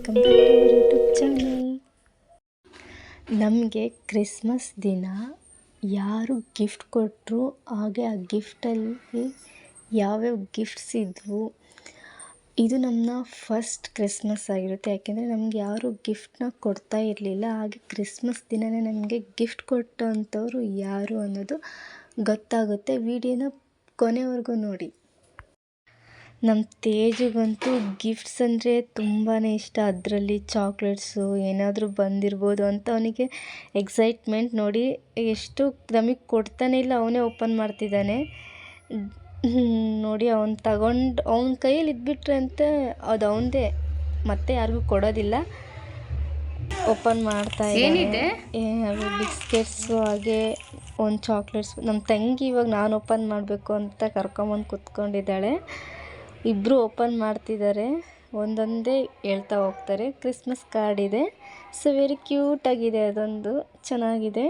Welcome to our YouTube channel ನಮಗೆ Christmas ದಿನ ಯಾರು ಗಿಫ್ಟ್ ಕೊಟ್ಟರು ಹಾಗೆ ಆ ಗಿಫ್ಟಲ್ಲಿ ಯಾವ್ಯಾವ ಗಿಫ್ಟ್ಸ್ ಇದ್ವು, ಇದು ನಮ್ಮ ಫಸ್ಟ್ ಕ್ರಿಸ್ಮಸ್ ಆಗಿರುತ್ತೆ. ಯಾಕೆಂದರೆ ನಮ್ಗೆ ಯಾರು ಗಿಫ್ಟ್ನ ಕೊಡ್ತಾ ಇರಲಿಲ್ಲ, ಹಾಗೆ ಕ್ರಿಸ್ಮಸ್ ದಿನವೇ ನಮಗೆ ಗಿಫ್ಟ್ ಕೊಟ್ಟಂಥವ್ರು ಯಾರು ಅನ್ನೋದು ಗೊತ್ತಾಗುತ್ತೆ. ವಿಡಿಯೋನ ಕೊನೆವರೆಗೂ ನೋಡಿ. ನಮ್ಮ ತೇಜಗಂತೂ ಗಿಫ್ಟ್ಸ್ ಅಂದರೆ ತುಂಬಾ ಇಷ್ಟ. ಅದರಲ್ಲಿ ಚಾಕ್ಲೇಟ್ಸು ಏನಾದರೂ ಬಂದಿರ್ಬೋದು ಅಂತ ಅವನಿಗೆ ಎಕ್ಸೈಟ್ಮೆಂಟ್ ನೋಡಿ ಎಷ್ಟು ನಮಗೆ ಕೊಡ್ತಾನೆ ಇಲ್ಲ ಅವನೇ ಓಪನ್ ಮಾಡ್ತಿದ್ದಾನೆ. ನೋಡಿ ಅವನು ತಗೊಂಡು ಅವನ ಕೈಯಲ್ಲಿ ಇದ್ಬಿಟ್ರೆ ಅಂತ ಅದು ಅವನದೇ ಮತ್ತೆ ಯಾರಿಗೂ ಕೊಡೋದಿಲ್ಲ. ಓಪನ್ ಮಾಡ್ತಾ ಏನಿದೆ? ಬಿಸ್ಕೆಟ್ಸು ಹಾಗೆ ಒಂದು ಚಾಕ್ಲೇಟ್ಸ್ ನಮ್ಮ ತಂಗಿ ಇವಾಗ ನಾನು ಓಪನ್ ಮಾಡಬೇಕು ಅಂತ ಕರ್ಕೊಂಬಂದು ಕೂತ್ಕೊಂಡಿದ್ದಾಳೆ. ಇಬ್ಬರು ಓಪನ್ ಮಾಡ್ತಿದ್ದಾರೆ. ಒಂದೊಂದೇ ಹೇಳ್ತಾ ಹೋಗ್ತಾರೆ. ಕ್ರಿಸ್ಮಸ್ ಕಾರ್ಡ್ ಇದೆ. ಸೊ ವೆರಿ ಕ್ಯೂಟಾಗಿದೆ ಅದೊಂದು ಚೆನ್ನಾಗಿದೆ.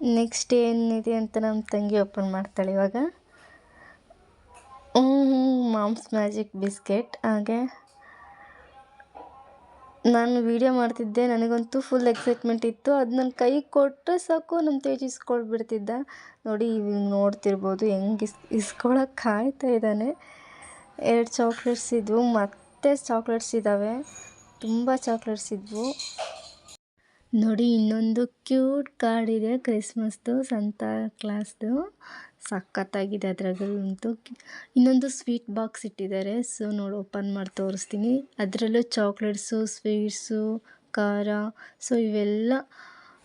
ನೆಕ್ಸ್ಟ್ ಏನಿದೆ ಅಂತ ನಮ್ಮ ತಂಗಿ ಓಪನ್ ಮಾಡ್ತಾಳೆ ಇವಾಗ. Mom's Magic biscuit. ಹಾಗೆ ನಾನು ವೀಡಿಯೋ ಮಾಡ್ತಿದ್ದೆ, ನನಗಂತೂ ಫುಲ್ ಎಕ್ಸೈಟ್ಮೆಂಟ್ ಇತ್ತು. ಅದು ನನ್ನ ಕೈ ಕೊಟ್ಟರೆ ಸಾಕು ನಮ್ಮ ತೇಜ್ ಇಸ್ಕೊಳ್ಬಿಡ್ತಿದ್ದ. ನೋಡಿ ನೋಡ್ತಿರ್ಬೋದು, ಹೆಂಗೆ ಇಸ್ ಇಸ್ಕೊಳಕ್ಕೆ ಕಾಯ್ತಾ ಇದ್ದಾನೆ. ಎರಡು ಚಾಕ್ಲೇಟ್ಸ್ ಇದ್ವು, ಮತ್ತೆ ಚಾಕ್ಲೇಟ್ಸ್ ಇದ್ದಾವೆ ತುಂಬ ಚಾಕ್ಲೇಟ್ಸ್ ಇದ್ವು. ನೋಡಿ, ಇನ್ನೊಂದು ಕ್ಯೂಟ್ ಕಾರ್ಡ್ ಇದೆ, ಕ್ರಿಸ್ಮಸ್ದು, ಸಂತಾ ಕ್ಲಾಸ್ದು. ಸಖತ್ತಾಗಿದೆ ಅದ್ರಾಗಂತೂ ಇನ್ನೊಂದು ಸ್ವೀಟ್ ಬಾಕ್ಸ್ ಇಟ್ಟಿದ್ದಾರೆ, ಸೊ ನೋಡಿ, ಓಪನ್ ಮಾಡಿ ತೋರಿಸ್ತೀನಿ. ಅದರಲ್ಲೂ ಚಾಕ್ಲೇಟ್ಸು, ಸ್ವೀಟ್ಸು, ಖಾರ, ಸೊ ಇವೆಲ್ಲ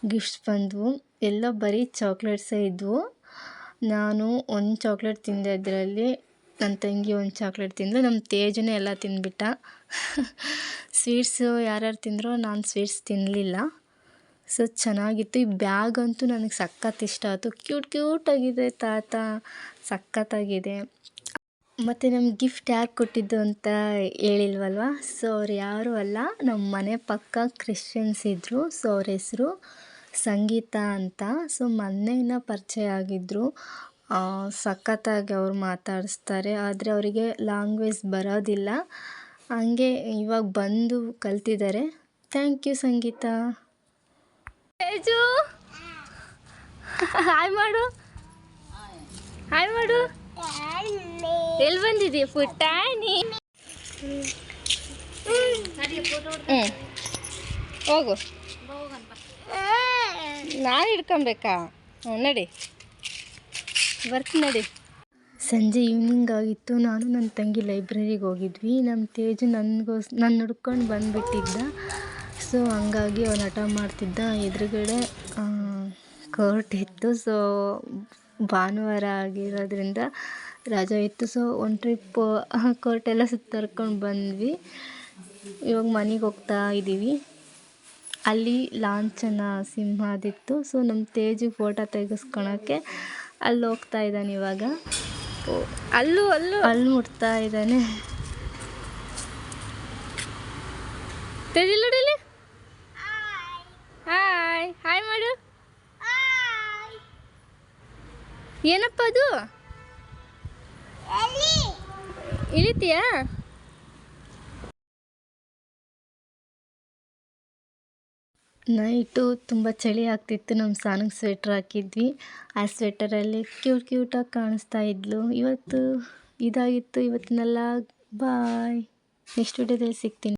ಗಿಫ್ಟ್ಸ್ ಬಂದವು. ಎಲ್ಲ ಬರೀ ಚಾಕ್ಲೇಟ್ಸೇ ಇದ್ವು. ನಾನು ಒಂದು ಚಾಕ್ಲೇಟ್ ತಿಂದೆ ಅದರಲ್ಲಿ, ನನ್ನ ತಂಗಿ ಒಂದು ಚಾಕ್ಲೇಟ್ ತಿಂದು ನಮ್ಮ ತೇಜನೇ ಎಲ್ಲ ತಿಂದ್ಬಿಟ್ಟ. ಸ್ವೀಟ್ಸು ಯಾರ್ಯಾರು ತಿಂದರೂ, ನಾನು ಸ್ವೀಟ್ಸ್ ತಿನ್ನಲಿಲ್ಲ ಸೊ ಚೆನ್ನಾಗಿತ್ತು. ಈ ಬ್ಯಾಗ್ ಅಂತೂ ನನಗೆ ಸಖತ್ ಇಷ್ಟ ಆಯಿತು. ಕ್ಯೂಟ್ ಕ್ಯೂಟಾಗಿದೆ ತಾತ. ಸಖತ್ತಾಗಿದೆ. ಮತ್ತು ನಮ್ಗೆ ಗಿಫ್ಟ್ ಯಾರು ಕೊಟ್ಟಿದ್ದು ಅಂತ ಹೇಳಿಲ್ವಲ್ವ? ಸೊ ಅವ್ರು ಯಾರೂ ಅಲ್ಲ. ನಮ್ಮ ಮನೆ ಪಕ್ಕ ಕ್ರಿಶ್ಚಿಯನ್ಸ್ ಇದ್ದರು ಸೊ ಅವ್ರ ಹೆಸರು ಸಂಗೀತ ಅಂತ. ಸೊ ಮೊನ್ನೆಯಿಂದ ಪರಿಚಯ ಆಗಿದ್ದರು ಸಖತ್ತಾಗಿ ಅವ್ರು ಮಾತಾಡಿಸ್ತಾರೆ. ಆದರೆ ಅವರಿಗೆ ಲ್ಯಾಂಗ್ವೇಜ್ ಬರೋದಿಲ್ಲ. ಹಂಗೆ ಇವಾಗ ಬಂದು ಕಲ್ತಿದ್ದಾರೆ thank you Sangeetha. Teju? Hi ಮಾಡು. ಹಾಯ್ ಮಾಡು. ಎಲ್ಲಿ ಬಂದಿದೀಯ ಪುಟ್ಟಾಣಿ ಹ್ಞೂ ಹೋಗು. ನಾನು ಹಿಡ್ಕೊಬೇಕಾ? ಹ್ಞೂ ನಡಿ. ಬರ್ತೀನಿ ನಡಿ. ಸಂಜೆ ಈವ್ನಿಂಗ್ ಆಗಿತ್ತು. ನಾನು ನನ್ನ ತಂಗಿ ಲೈಬ್ರರಿಗೆ ಹೋಗಿದ್ವಿ. ನಮ್ಮ ತೇಜು ನನಗೋಸ್ ನಾನು ಹುಡ್ಕೊಂಡು ಬಂದುಬಿಟ್ಟಿದ್ದ. ಸೊ ಹಂಗಾಗಿ ಅವ್ನು ಹಠ ಮಾಡ್ತಿದ್ದ ಎದುರುಗಡೆ ಕೋರ್ಟ್ ಇತ್ತು. ಸೊ ಭಾನುವಾರ ಆಗಿರೋದ್ರಿಂದ ರಜೆ ಇತ್ತು. ಸೊ ಒಂದು ಟ್ರಿಪ್ಪು ಕೋರ್ಟೆಲ್ಲ ಸುತ್ತರ್ಕೊಂಡು ಬಂದ್ವಿ. ಇವಾಗ ಮನೆಗೆ ಹೋಗ್ತಾ ಇದ್ದೀವಿ ಅಲ್ಲಿ ಲಾಂಛನ ಸಿಂಹದಿತ್ತು. ಸೊ ನಮ್ಮ ತೇಜು ಫೋಟೋ ತೆಗೆಸ್ಕೊಳಕ್ಕೆ ಅಲ್ಲಿ ಹೋಗ್ತಾ ಇದ್ದಾನೆ ಇವಾಗ. ಅಲ್ಲೂ ಅಲ್ಲೂ? ಅಲ್ಲಿ ಮುಟ್ತಾ ಇದ್ದಾನೆ ತೇಜಿಲ್ಲಡಿಲಿ ಹಾಯ್ ಹಾಯ್ ಮಾಡು ಏನಪ್ಪ ಅದು? ಇಳಿತೀಯಾ? ನೈಟು ತುಂಬ ಚಳಿ ಆಗ್ತಿತ್ತು ನಮ್ಮ ಸಾನಿಗೆ ಸ್ವೆಟ್ರ್ ಹಾಕಿದ್ವಿ. ಆ ಸ್ವೆಟರಲ್ಲಿ ಕ್ಯೂಟ್ ಕ್ಯೂಟಾಗಿ ಕಾಣಿಸ್ತಾ ಇದ್ಲು. ಇವತ್ತು ಇದಾಗಿತ್ತು ಇವತ್ತಿನೆಲ್ಲ ಬಾಯ್ ನೆಕ್ಸ್ಟ್ ವಿಡಿಯೋದಲ್ಲಿ ಸಿಗ್ತೀನಿ.